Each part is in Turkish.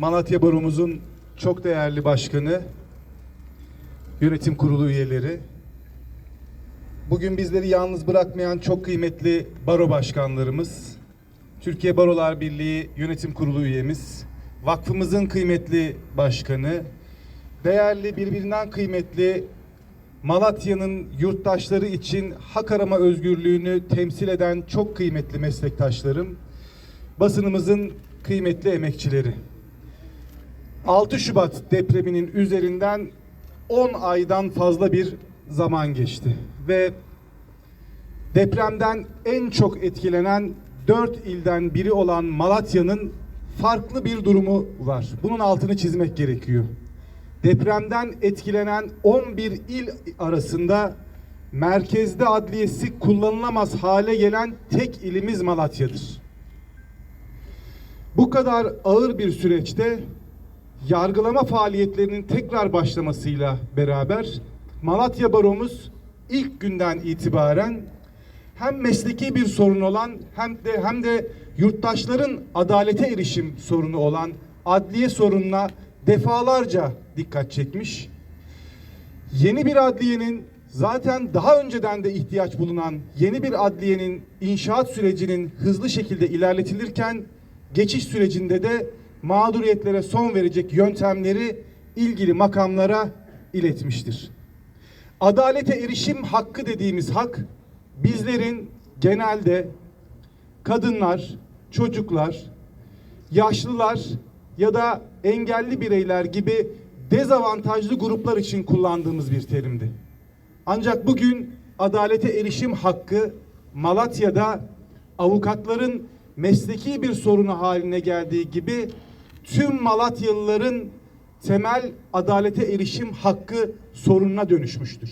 Malatya Baromuzun çok değerli başkanı, yönetim kurulu üyeleri, bugün bizleri yalnız bırakmayan çok kıymetli baro başkanlarımız, Türkiye Barolar Birliği yönetim kurulu üyemiz, vakfımızın kıymetli başkanı, değerli birbirinden kıymetli Malatya'nın yurttaşları için hak arama özgürlüğünü temsil eden çok kıymetli meslektaşlarım, basınımızın kıymetli emekçileri. 6 Şubat depreminin üzerinden 10 aydan fazla bir zaman geçti ve depremden en çok etkilenen 4 ilden biri olan Malatya'nın farklı bir durumu var. Bunun altını çizmek gerekiyor. Depremden etkilenen 11 il arasında merkezde adliyesi kullanılamaz hale gelen tek ilimiz Malatya'dır. Bu kadar ağır bir süreçte yargılama faaliyetlerinin tekrar başlamasıyla beraber Malatya Baromuz ilk günden itibaren hem mesleki bir sorun olan hem de hem de yurttaşların adalete erişim sorunu olan adliye sorununa defalarca dikkat çekmiş. Yeni bir adliyenin zaten daha önceden de ihtiyaç bulunan yeni bir adliyenin inşaat sürecinin hızlı şekilde ilerletilirken geçiş sürecinde de mağduriyetlere son verecek yöntemleri ilgili makamlara iletmiştir. Adalete erişim hakkı dediğimiz hak bizlerin genelde kadınlar, çocuklar, yaşlılar ya da engelli bireyler gibi dezavantajlı gruplar için kullandığımız bir terimdi. Ancak bugün adalete erişim hakkı Malatya'da avukatların mesleki bir sorunu haline geldiği gibi tüm Malatyalıların temel adalete erişim hakkı sorununa dönüşmüştür.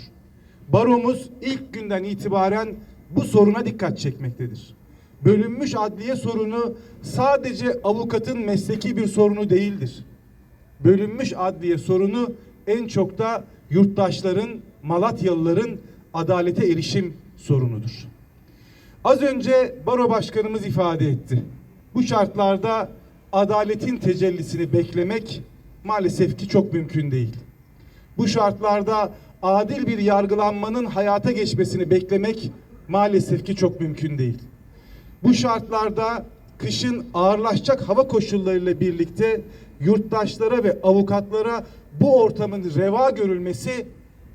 Baromuz ilk günden itibaren bu soruna dikkat çekmektedir. Bölünmüş adliye sorunu sadece avukatın mesleki bir sorunu değildir. Bölünmüş adliye sorunu en çok da yurttaşların, Malatyalıların adalete erişim sorunudur. Az önce baro başkanımız ifade etti. Bu şartlarda adaletin tecellisini beklemek maalesef ki çok mümkün değil. Bu şartlarda adil bir yargılanmanın hayata geçmesini beklemek maalesef ki çok mümkün değil. Bu şartlarda kışın ağırlaşacak hava koşullarıyla birlikte yurttaşlara ve avukatlara bu ortamın reva görülmesi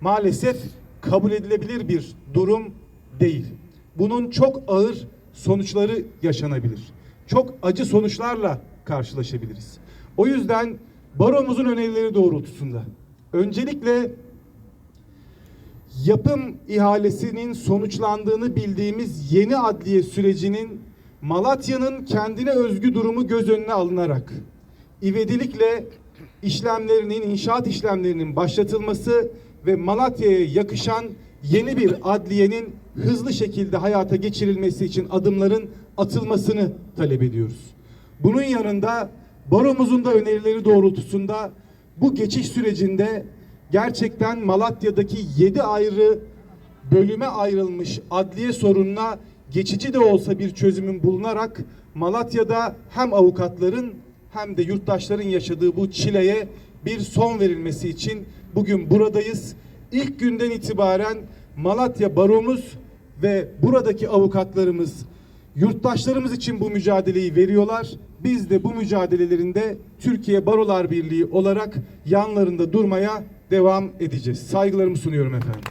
maalesef kabul edilebilir bir durum değil. Bunun çok ağır sonuçları yaşanabilir. Çok acı sonuçlarla karşılaşabiliriz. O yüzden baromuzun önerileri doğrultusunda öncelikle yapım ihalesinin sonuçlandığını bildiğimiz yeni adliye sürecinin Malatya'nın kendine özgü durumu göz önüne alınarak ivedilikle işlemlerinin, inşaat işlemlerinin başlatılması ve Malatya'ya yakışan yeni bir adliyenin hızlı şekilde hayata geçirilmesi için adımların atılmasını talep ediyoruz. Bunun yanında baromuzun da önerileri doğrultusunda bu geçiş sürecinde gerçekten Malatya'daki yedi ayrı bölüme ayrılmış adliye sorununa geçici de olsa bir çözümün bulunarak Malatya'da hem avukatların hem de yurttaşların yaşadığı bu çileye bir son verilmesi için bugün buradayız. İlk günden itibaren Malatya Baromuz ve buradaki avukatlarımız yurttaşlarımız için bu mücadeleyi veriyorlar. Biz de bu mücadelelerinde Türkiye Barolar Birliği olarak yanlarında durmaya devam edeceğiz. Saygılarımı sunuyorum efendim.